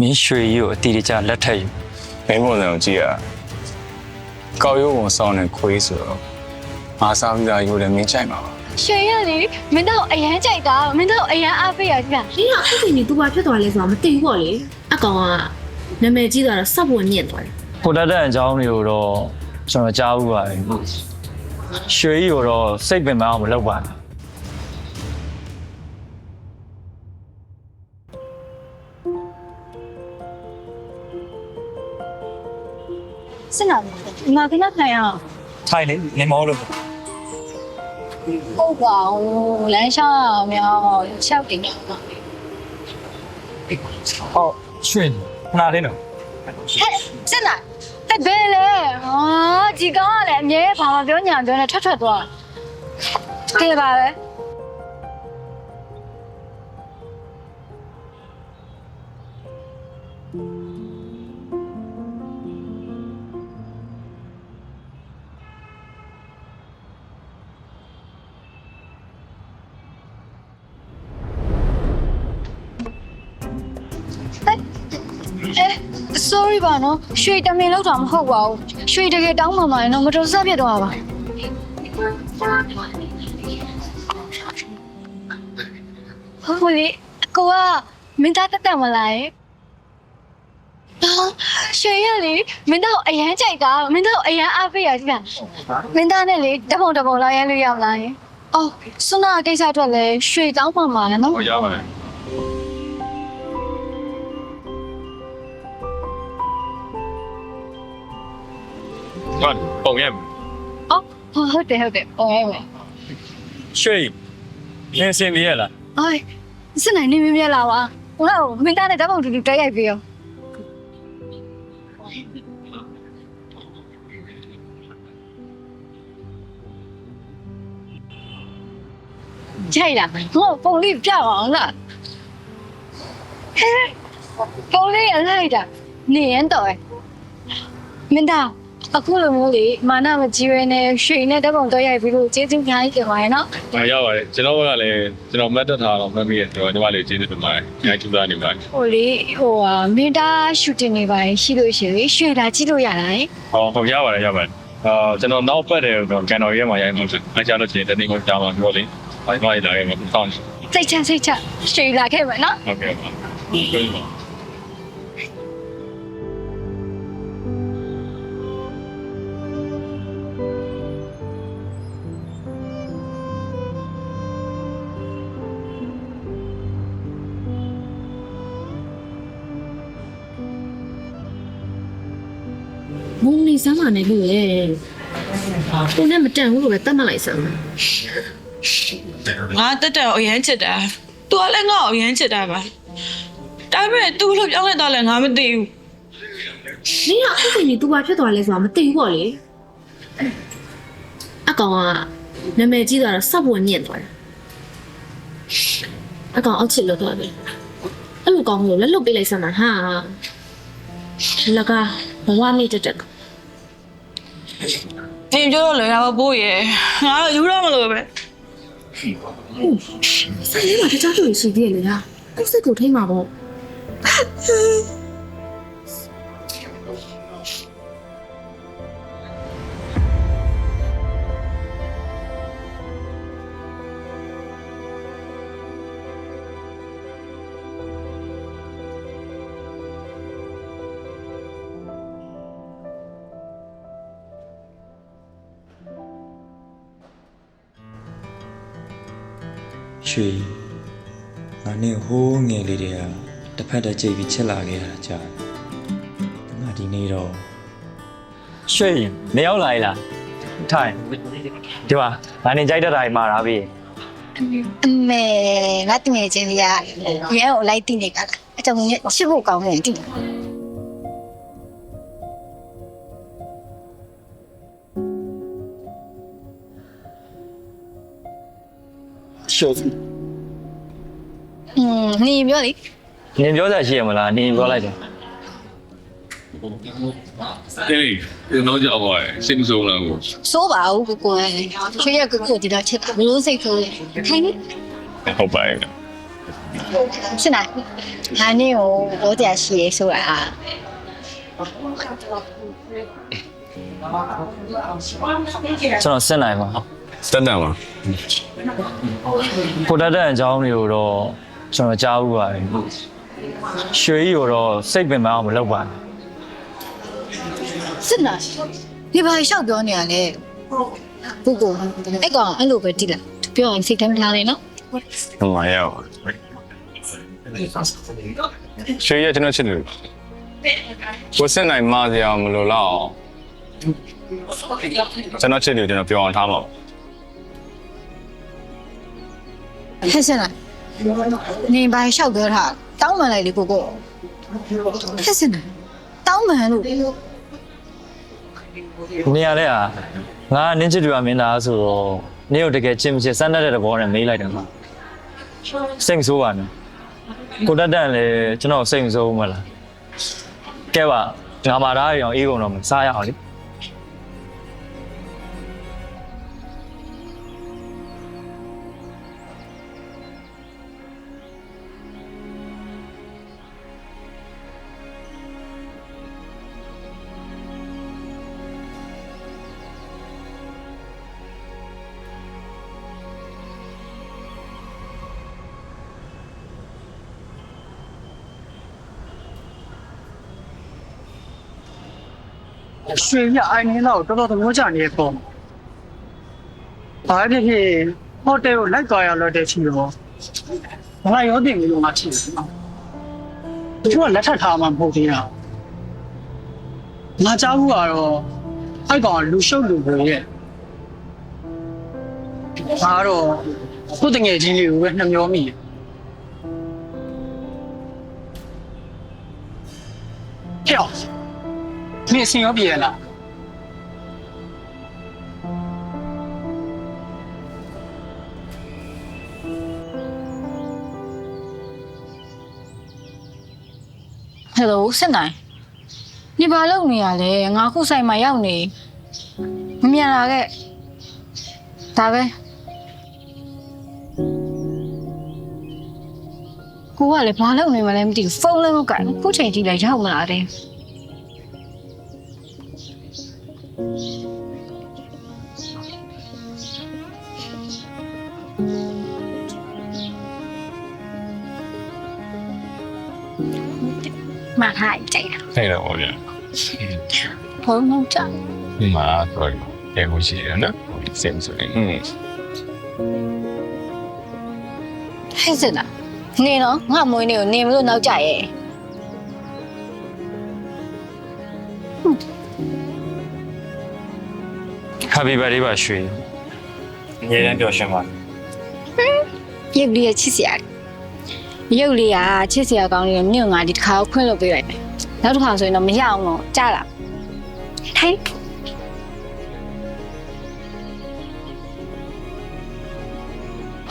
မင်းရွှေကြီးကိုအတီးတကျလက်ထက်ယူမင်းပုံစံကိုကြည့်ရကောက်ရုံပုံစောင်းနေခွေးဆိုတော့ငါစားပြီးသားယူတယ်မင်းကြိုက်မှာပါရွှေရလေမင်းတို့အရန်ကြိုက်တာမင်းတို့အရန်အားပေးရကြည့်။ဒီကအခုချိန်နေသူဘာဖြစ်သွားလဲဆိုတာမသိဘူးပေါ့လေ။အကောင်ကနာမည်ကြီးသွားတော့စက်ဝင်မြင့်သွားတယ်ကိုတက်တဲ့အကြောင်းတွေကိုတော့ကျွန်တော်ကြားဘူးပါတယ်ရွှေကြီးကိုတော့စိတ်ပင်ပန်းအောင်မလုပ်ပါနဲ့ စစ်နာတယ်ငါကနထိုင်အောင်ထိုင်လေနေမောလို့ဟုတ်ပါဘူးလမ်းလျှောက်အောင်များချက်တင်တော့မှာဟောရွှေခဏလေးနော်ဟဲ့စစ်နာတက်တယ်လေဟာဒီကောင်ကလည်းအမြဲဘာမှပြောညာပြောနေထွက်ထွက်သွားကဲပါပဲ sorry ပါနော်ရွှေတမင်လောက်တာမဟုတ်ပါဘူးရွှေတကယ်တောင်းမှမှရင်တော့မတော်ဆက်ဖြစ်သွားပါဟုတ်လေကိုကမင်းသားတက်တက်မလားရဲ့ဟာရွှေရလေမင်းသားကိုအရန်ကြိုက်တာမင်းသားကိုအရန်အားပေးရကြည့်မင်းသားနဲ့လေတပုံတပုံလာရမ်းလို့ရမလားယင်အော်စွနာကိစ္စအတွက်လည်းရွှေတောင်းမှမှာနော်ဟောရပါတယ် ဟုတ်ပုံရမယ်အော်ဟုတ်တယ်ဟုတ်တယ်ပုံရဲမယ်ရွှေနင်းစင်ပြေရလားအိုးစစ်နိုင်နေမြင်မြလာပါဟိုတော့မင်းသားနဲ့ဓာတ်ပုံတူတူတိုက်ရိုက်ပြီးရောကြိုက်လားဟိုပုံလေးပြအောင်လားဟဲ့ပုံလေးရလိုက်တာနေရင်တော့မင်းသား အခုလိုမျိုးလေမာနမကြီးရနဲ့ရွှေနဲ့ဓာတ်ပုံတော့ရိုက်ပြီးလို့ကျေးဇူးများကြီးတင်ပါတယ်နော်။အဲရပါတယ်ကျွန်တော်ကလည်းကျွန်တော်မတ်တက်ထားတော့မမီးရတော့ညီမလေးကျေးဇူးတင်ပါတယ်။ညာကျူသားနေပါတယ်ဟိုလေဟိုဟာမင်းသားရှူတင်နေပါရင်ရှိလို့ရှိရင်လေရွှေလာကြည့်လို့ရတာလေ။ဟောဟုတ်ရပါတယ်ရပါတယ်။အာကျွန်တော်နောက်ပတ်တယ်တော့ကန်တော်ရဲမှာရိုင်းလို့အကြလို့ချင်းတနေ့ကိုကြားမှာပြောလေ။ဘာမှမလာခဲ့ဘူး။ဆောင်းစိတ်ချစိတ်ချရွှေလာခဲ့မယ်နော်ဟုတ်ကဲ့ပါ။ကျေးဇူးပါ။ မုံနေစမ်းပါနဲ့လို့လေ။ကိုနဲ့မတန်ဘူးလို့ပဲတတ်မှတ်လိုက်စမ်းငါတက်တက်ကိုအရန်ချစ်တာ။ तू ကလည်းငါ့ကိုအရန်ချစ်တာပါ။ဒါပေမဲ့ तू လို့ပြောင်းလဲတော့လည်းငါမသိဘူး။ဒီကအခုချိန်နေသူဘာဖြစ်သွားလဲဆိုတာမသိဘူးပေါ့လေ။အကောင်ကနာမည်ကြီးသွားတော့စက်ဝင်မြင့်သွားတယ်။အကောင်အောက်ချစ်လို့သွားတယ်။အဲ့လိုကောင်လို့လက်လွတ်ပေးလိုက်စမ်းပါဟာ။လကဘဝမိတက်တက်။ နင်ပြောတော့လေငါမပိုးရဲ့။ငါတော့ယူတော့မလို့ပဲဆိုင်လေးမှာတခြားသူတွေရှိသေးတယ်လေဟာအဲ့စိတ်ကိုထိမ့်မှာပေါ့ ရွှေငါနဲ့ဟိုးငယ်လေးတွေကတစ်ဖက်တစ်ကြိတ်ပြီးချက်လာခဲ့ရတာကြာတယ်ငါဒီနေ့တော့ရွှေနေရောက်လာ ਈ လားထိုင်ဒီမှာငါနေကြိုက်တဲ့တိုင်းမှာတာပြီအမေငါတင်ငယ်ချင်းလေးကရဲကိုလိုက်တင်နေတာအကြောင်းရှစ်ဖို့ကောင်းတယ်တင် ရှော့စอืมนี่ပြောดิနင်ပြောစရာရှိရမလားနင်ပြောလိုက်တယ်တဲ့ဒီတော့ကြောက်ပါရဲ့စိတ်မဆိုးလားကိုဆိုးပါဦးကိုကိုယ်ချွေးရကိုကိုဒီတော့ချက်ဘလို့စိတ်ဆိုးလဲခိုင်းနေဟုတ်ပါရဲ့ရှင်းလားဟာနေကိုဘောတရားရှိရဆိုတာကျွန်တော်စစ်နိုင်ပါ စတန်ဒတ်ပါကိုတက်တဲ့အကြောင်းတွေကိုတော့ကျွန်တော်ကြားဘူးပါတယ်ရွှေကြီးကိုတော့စိတ်ပင်ပန်းအောင်မလုပ်ပါနဲ့စစ်နာဒီဘာရှောက်ပြောနေရလဲပုဂ္ဂိုလ်အဲ့ကောင်အဲ့လိုပဲတိလာသူပြောရင်စိတ်ထဲမထားနဲ့နော်ဟိုမှာရောက်ရွှေကြီးကကျွန်တော်ချစ်တယ်လို့ကိုစစ်နိုင်မစရာမလိုတော့ကျွန်တော်ချစ်တယ်ကျွန်တော်ပြောအောင်ထားပါဦး ဟဲ့ဆန်လာနေဘာလျှောက်ပြောထားတောင်းပန်လိုက်လေကိုကိုဟဲ့ဆန်လာတောင်းပန်လို့နေရာလေးอ่ะငါနင်းချစ်တူရမင်းသားဆိုတော့နင်းတို့တကယ်ချစ်မချစ်စမ်းတတ်တဲ့သဘောနဲ့မေးလိုက်တယ်မှာစိတ်မဆိုးပါနဲ့ကိုတက်တန်လေကျွန်တော်စိတ်မဆိုးဘူးမလားကဲပါငါမာသားရအောင်အေးကုန်တော့မစားရအောင်လေ ရွှေရအိုင်နေတော့တော်တော်သဘောကျနေတဲ့ပုံဘာဖြစ်ဖြစ်ဟိုတယ်ကိုလိုက်သွားရလို့တဲ့ချီတော့ဘာရောတင်လို့ငါချီတယ်သူကလက်ထပ်ထားမှမဟုတ်သေးတာငါကြားဘူးကတော့အဲ့ကောင်လူရှုပ်လူတွေရဲ့ငါတော့သူ့တငယ်ချင်းလေးကိုပဲနှမျောမိတယ်ဟဲ့ အောင်မင်းအစင်ရောပြေရလားဟယ်လိုစစ်နိုင်ဒီဘာလုပ်နေရလဲငါခုဆိုင်မှာရောက်နေမမြန်လာခဲ့ဒါပဲကိုကလည်းဘာလုပ်နေမှလဲမသိဘူးဖုန်းလည်းမကင်ခုချိန်ကြည့်လိုက်ရောက်မလာတယ် မထားကြိုက်တာအဲ့တော့ဟောဗျာဖုန်းလုံးချဒီမှာတော့ရေကိုရှိရနော်စင်ဆိုရင်อืมဟဲ့စစ်နိုင်နေတော့ငါမွေးနေကိုနေမလို့နောက်ကြရဲ့ဟာပီဘတ်ဒေးပါရွှေအငြင်းတန်းပျော်ရွှင်ပါရုပ်လေးရချစ်စရာ ရုပ်လေးကချစ်စရာကောင်းလေးမြို့ငါဒီတစ်ခါကိုခွင့်လုပ်ပေးလိုက်မယ်နောက်တစ်ခါဆိုရင်တော့မရအောင်တော့ကြားလားထိုင်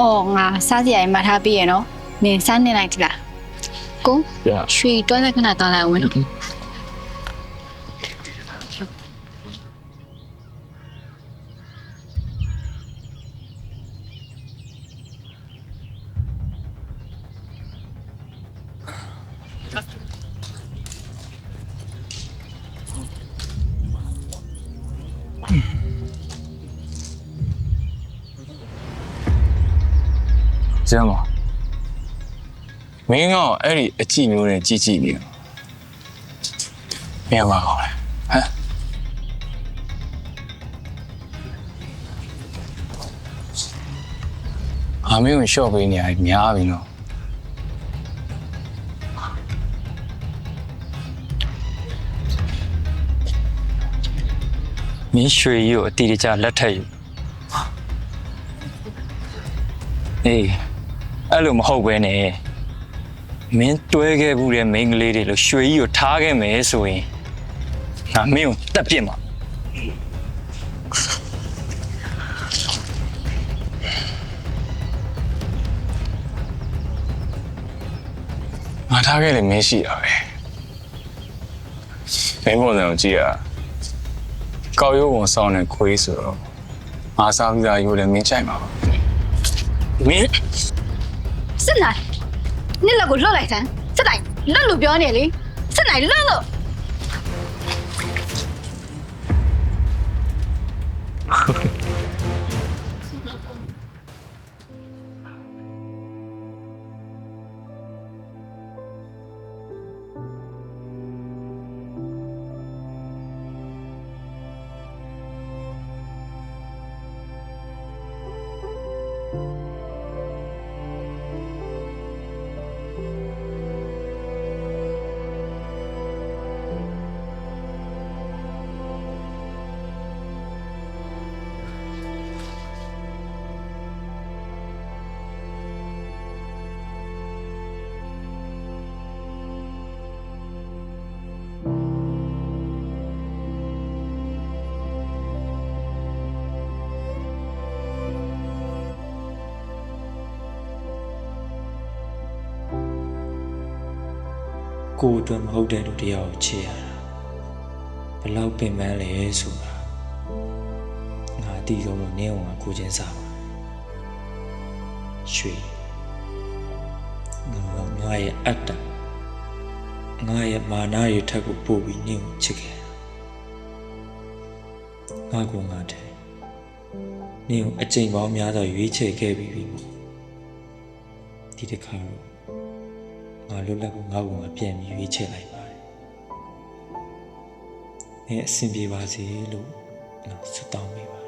အော်ငါစားစရာရင်မထားပြီးရနော်နင်စားနေလိုက်ကြလားကိုပြရွှေတွန်းတဲ့ခဏတောင်းလိုက်အောင်နော် ကျမ်းပါမင်းကအဲ့ဒီအကြည့်မျိုးနဲ့ကြည့်ကြည့်နေတယ်ပြန်ပါကောင်းလဲဟမ်အမေကိုရှော့ပေးနေရများပြီနော် မင်းရွှေကြီးကိုအတီးတကျလက်ထက်ယူအေးအဲ့လိုမဟုတ်ပဲနဲ့မင်းတွဲခဲ့ဘူးတဲ့မိန်းကလေးတွေလို့ရွှေကြီးကိုထားခဲ့မယ်ဆိုရင်ငါမင်းကိုတက်ပြစ်မှာငါထားခဲ့လေမင်းရှိတာပဲမင်းပုံစံကိုကြည့်ရ ကောက်ရုပ်ပုံစောင်းနေခွေးဆိုတော့ငါစားပြီးသားယူလည်းမင်းကြိုက်မှာပါမင်းစစ်နိုင်နှစ်လက်ကိုလွတ်လိုက်စမ်းစစ်တိုင်းလွတ်လို့ပြောနေလေစစ်တိုင်းလွတ်လို့ ကိုယ်အတွက်မဟုတ်တဲ့လူတစ်ယောက်ကိုချေရတာဘယ်လောက်ပင်ပန်းလဲဆိုတာငါအတီးဆုံးလို့နင်းအောင်ကကိုချင်းစားပါရွှေငါကငါရဲ့အတ္တငါရဲ့မာနရဲ့ထက်ကိုပို့ပြီးနင်းကိုချစ်ခဲ့ငါကငါတဲ့နင်းကိုအချိန်ပေါင်းများစွာရွေးချယ်ခဲ့ပြီးပြီမို့ဒီတစ်ခါတော့ ငါလွတ်လပ်ကိုငါ့ကိုငါပြန်ပြီးရွေးချယ်လိုက်ပါတယ်။အဲအဆင်ပြေပါစေလို့ငါဆုတောင်းပေးပါတယ်